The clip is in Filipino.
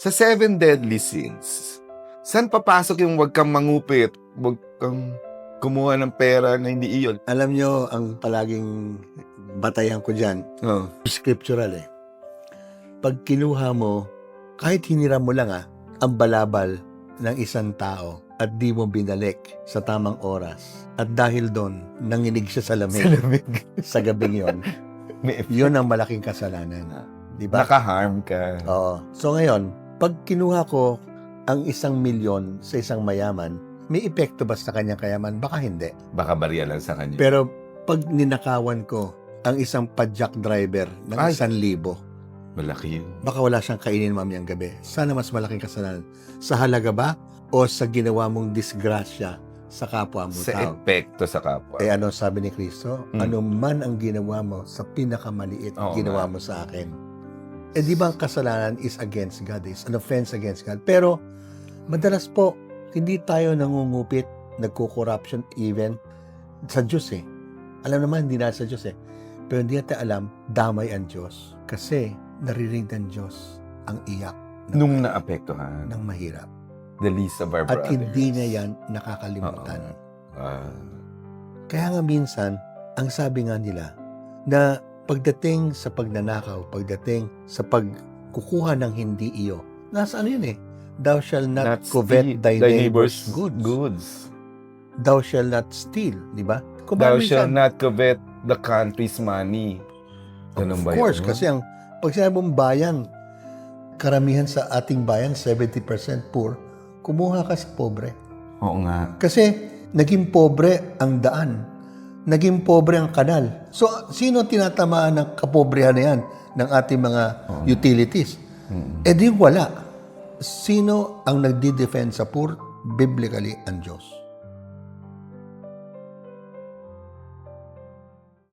Sa seven deadly sins, saan papasok yung wag kang mangupit, wag kang kumuha ng pera na hindi iyon? Alam nyo, ang palaging batayan ko dyan, Oh. scriptural eh. Pag kinuha mo, kahit hiniram mo lang ah, ang balabal ng isang tao at di mo binalik sa tamang oras. At dahil doon, nanginig siya sa lamig sa gabing yon. Yun ang malaking kasalanan. Di ba? Naka-harm ka. Oo. So ngayon, pag kinuha ko ang isang milyon sa isang mayaman, may epekto ba sa kanyang kayaman? Baka hindi. Baka barya lang sa kanya. Pero pag ninakawan ko ang isang padjak driver ng Ay. isang libo, Malaki yun. baka wala siyang kainin mamayang gabi. Sana mas malaking kasalanan. Sa halaga ba o sa ginawa mong disgrasya sa kapwa mo Sa tao? epekto sa kapwa. Eh ano sabi ni Kristo? Mm. Ano man ang ginawa mo sa pinakamaliit Oo ginawa mo sa akin. Eh di ba ang kasalanan is against God, is an offense against God. Pero madalas po, hindi tayo nangungupit, nagko-corruption even sa Diyos eh. Alam naman, hindi na sa Diyos eh. Pero hindi natin alam, damay ang Diyos. Kasi naririnig ng Diyos ang iyak ng, Nung naapektuhan. ng mahirap. The least of our At brothers. hindi niya yan nakakalimutan. Oo. Ah. Kaya nga minsan, ang sabi nga nila, na pagdating sa pagnanakaw, pagdating sa pagkukuha ng hindi iyo, nasa ano yun eh, thou shall not, Not covet steal thy, neighbor's goods. goods. Thou shall not steal, di ba? Kung Thou shall minsan- not covet the country's money. Ganun ba Of course, yun? kasi ang pag sinabi mong bayan, karamihan sa ating bayan, 70% poor, kumuha ka sa pobre. Oo nga. Kasi naging pobre ang daan. Naging pobre ang kanal. So, sino tinatamaan ng kapobrehan na yan ng ating mga utilities? Eh di wala. Sino ang nagdi-defend sa poor? Biblically, ang Diyos.